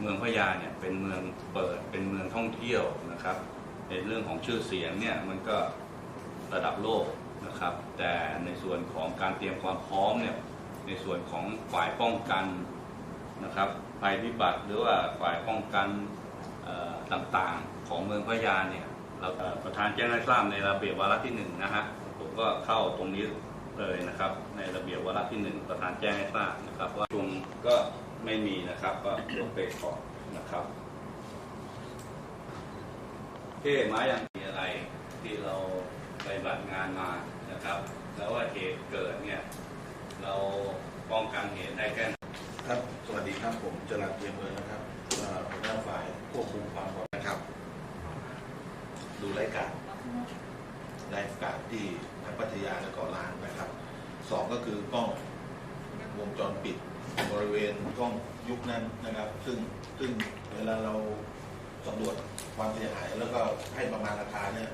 เมืองพะยาเนี่ยเป็นเมืองเปิดเป็นเมืองท่องเที่ยวนะครับ ในเรื่องของชื่อเสียงเนี่ยมันก็ระดับโลกนะครับ แต่ในส่วนของการเตรียมความพร้อมเนี่ยในส่วนของฝ่ายป้องกันนะครับภัยพิบัติหรือว่าฝ่ายป้องกันต่างๆของเมืองพะยาเนี่ยเราประธานแจ้งให้ทราบในระเบียบวาระที่หนึ่งนะฮะผมก็เข้าตรงนี้เลยนะครับ ในระเบียบวาระที่หนึ่งประธานแจ้งให้ทราบนะครับว่าชุมก็ ไม่มีนะครับ ก็ยกไปก่อนนะครับเท่มาอย่างมีอะไรที่เราไปบัติงานมานะครับ แล้วว่าเหตุเกิดเนี่ย เราป้องกันเหตุได้แค่ครับ สวัสดีครับผมจรัญเทียมเมือนะครับหัวหน้าฝ่ายควบคุมความปลอดภัยนะครับ ดูรายการรายการที่ทั้งพัทยาและเกาะล้านนะครับสองก็คือกล้องวงจรปิด บริเวณกล้องยุคนั้นนะครับ ซึ่งซึ่งเวลาเราสำรวจความเสียหายแล้วก็ให้ประมาณราคาเนี่ย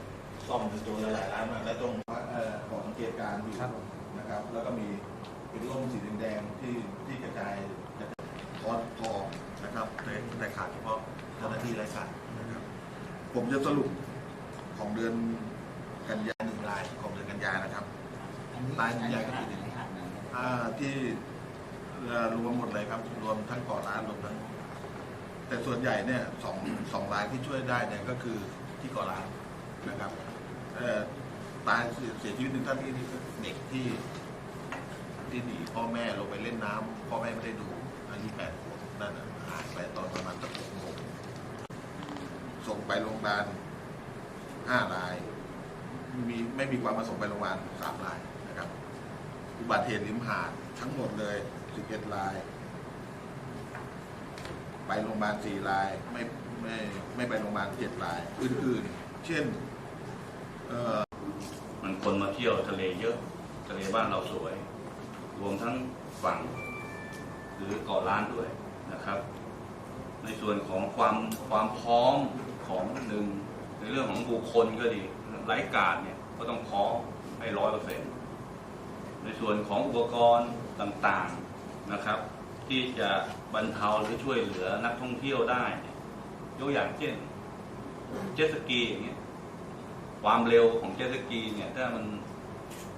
ซ่อมเป็นตัวละหลายล้านมากและตรงเอ่อของสังเกตการณ์อยู่นะครับ แล้วก็มีเป็นร่มสีแดงๆที่ที่กระจายกระจายทอดทองนะครับในในขาดเฉพาะเจ้าหน้าที่ไร้สัตว์นะครับ ผมจะสรุปของเดือนกันยาหนึ่งรายของเดือนกันยานะครับรายใหญ่ก็คืออ่าที่เอ่อ รวมหมดเลยครับ รวมทั้งเกาะล้านรวมทั้งแต่ส่วนใหญ่เนี่ยสองสองรายที่ช่วยได้เนี่ยก็คือที่เกาะล้านนะครับเอ่ตายเสียชีวิตหนึ่งท่านที่นี่เด็กที่ที่หนีพ่อแม่ลงไปเล่นน้ำพ่อแม่ไม่ได้ดูอายุแปดขวบนั่นน่ะหายไปตอนประมาณสักหกโมงส่งไปโรงพยาบาลห้ารายมีไม่มีความประสงค์ไปโรงพยาบาลสามรายนะครับ อุบัติเหตุริมหาดทั้งหมดเลยสิบเอ็ดราย ไปโรงพยาบาลสี่ราย ไม่ไม่ไม่ไปโรงพยาบาลเจ็ดราย อื่นๆ เช่นเออมันคนมาเที่ยวทะเลเยอะ ทะเลบ้านเราสวย รวมทั้งฝั่ง หรือเกาะล้านด้วยนะครับ ในส่วนของความความพร้อมของหนึ่งในเรื่องของบุคคลก็ดีไร้การเนี่ยก็ต้องพร้อมให้ร้อยเปอร์เซ็นต์ ในส่วนของอุปกรณ์ต่างๆนะครับ ที่จะบรรเทาหรือช่วยเหลือนักท่องเที่ยวได้ยกอย่างเช่นเจ็ตสกีอย่างเงี้ยความเร็วของเจ็ตสกีเนี่ยถ้ามัน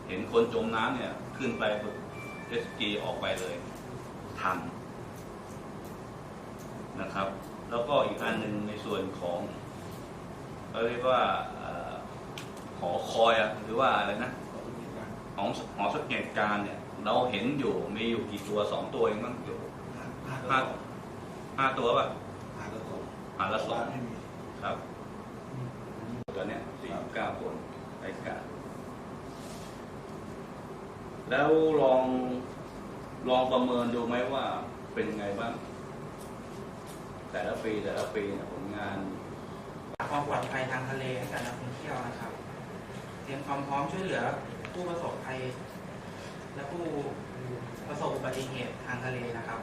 เห็นคนจมน้ำเนี่ยขึ้นไปบนเจ็ตสกีออกไปเลยทันนะครับ แล้วก็อีกอันหนึ่งในส่วนของเราเรียกว่าเอ่อหอคอยอะหรือว่าอะไรนะ ของหอสังเกตการณ์เนี่ย เราเห็นอยู่มีอยู่กี่ตัวสองตัวเองมั้งอยู่ห้าห้าตัวป่ะหาละสองไม่มีครับตัวเนี้ยสี่เก้าคนรายการแล้วลองลองประเมินดูไหมว่าเป็นไงบ้าง แต่ละปีแต่ละปีเนี่ยผลงานความปลอดภัยทางทะเลให้กับนักท่องเที่ยวนะครับ เตรียมความพร้อมช่วยเหลือ ผู้ประสบภัย และผู้ประสบอุบัติเหตุทางทะเลนะครับ